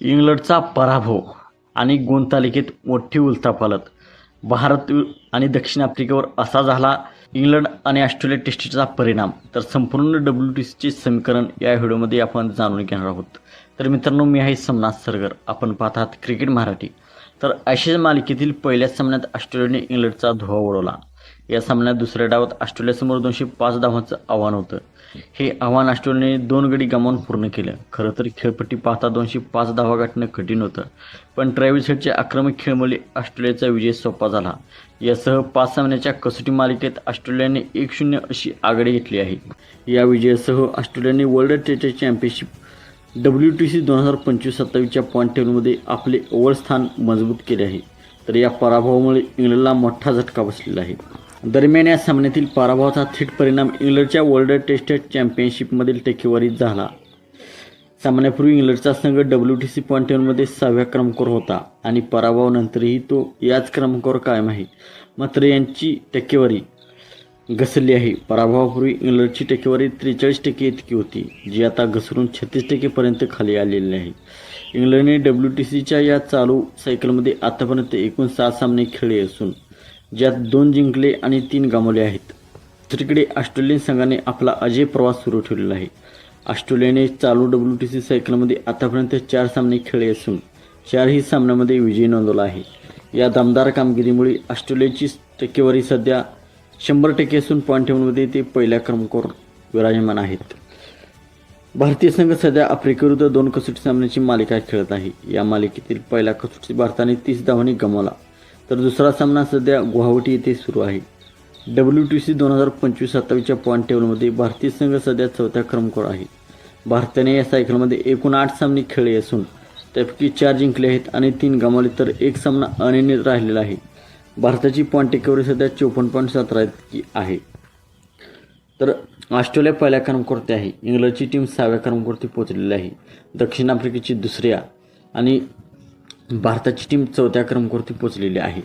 इंग्लंडचा पराभव आणि गुणतालिकेत मोठी उलथापालत. भारत आणि दक्षिण आफ्रिकेवर असा झाला इंग्लंड आणि ऑस्ट्रेलिया टेस्टचा परिणाम. तर संपूर्ण डब्ल्यू टी सीचे समीकरण या व्हिडिओमध्ये आपण जाणून घेणार आहोत. तर मित्रांनो मी आहे समनाथ सरगर. आपण पाहत आहात क्रिकेट मराठी. तर आशिया मालिकेतील पहिल्याच सामन्यात ऑस्ट्रेलियाने इंग्लंडचा धुवा उडवला. या सामन्यात दुसऱ्या डावात ऑस्ट्रेलियासमोर दोनशे पाच धावांचं आव्हान होतं. हे आव्हान ऑस्ट्रेलियाने दोन गडी गमावून पूर्ण केलं. खरं तर खेळपट्टी पाहता दोनशे पाच धावा गाठणं कठीण होतं. पण ट्रॅव्हिस हेडचे आक्रमक खेळमुळे ऑस्ट्रेलियाचा विजय सोपा झाला. यासह पाच सामन्याच्या कसोटी मालिकेत ऑस्ट्रेलियाने एक शून्य अशी आघाडी घेतली आहे. या विजयासह ऑस्ट्रेलियाने World Test Championship W T C दोन हजार पंचवीस सत्तावीसच्या पॉईंट टेबलमध्ये आपले अव्वल स्थान मजबूत केले आहे. तर या पराभवामुळे इंग्लंडला मोठा झटका बसलेला आहे. दरम्यान या सामन्यातील पराभवाचा थेट परिणाम इंग्लंडच्या वर्ल्ड टेस्ट चॅम्पियनशिपमधील टक्केवारीत झाला. सामन्यापूर्वी इंग्लंडचा संघ डब्ल्यू टी सी पॉईंट टेनमध्ये सहाव्या क्रमांकावर होता आणि पराभवानंतरही तो याच क्रमांकावर कायम आहे. मात्र यांची टक्केवारी घसरली आहे. पराभवापूर्वी इंग्लंडची टक्केवारी त्रेचाळीस टक्के इतकी होती जी आता घसरून छत्तीस टक्केपर्यंत खाली आलेली आहे. इंग्लंडने डब्ल्यू टी सीच्या या चालू सायकलमध्ये आतापर्यंत एकूण सात सामने खेळले असून ज्यात दोन जिंकले आणि तीन गमावले आहेत. दुसरीकडे ऑस्ट्रेलियन संघाने आपला अजय प्रवास सुरू ठेवलेला आहे. ऑस्ट्रेलियाने चालू डब्ल्यू टी सी सायकलमध्ये आतापर्यंत चार सामने खेळले असून चारही सामन्यामध्ये विजय नोंदवला आहे. या दमदार कामगिरीमुळे ऑस्ट्रेलियाची टक्केवारी सध्या शंभर टक्के असून पॉईंट टेबलमध्ये ते पहिल्या क्रमांकावर विराजमान आहेत. भारतीय संघ सध्या आफ्रिकेविरुद्ध दोन कसोटी सामन्याची मालिका खेळत आहे. या मालिकेतील पहिला कसोटी भारताने तीस धावांनी गमावला. तर दुसरा सामना सध्या गुवाहाटी येथे सुरू आहे. डब्ल्यू टी सी दोन हजार पंचवीस सत्तावीसच्या पॉईंट टेबलमध्ये भारतीय संघ सध्या चौथ्या क्रमांकावर आहे. भारताने या सायकलमध्ये एकूण आठ सामने खेळले असून त्यापैकी चार जिंकले आहेत आणि तीन गमावले तर एक सामना अनिर्णित राहिलेला आहे. भारताची पॉईंट टेकेवरी सध्या चोपन्न पॉईंट सतरा इतकी आहे. तर ऑस्ट्रेलिया पहिल्या क्रमांकावरती आहे. इंग्लंडची टीम सहाव्या क्रमांकावरती पोहोचलेली आहे. दक्षिण आफ्रिकेची दुसऱ्या आणि भारताची टीम चौथ्या क्रमांकावरती पोहोचलेली आहे.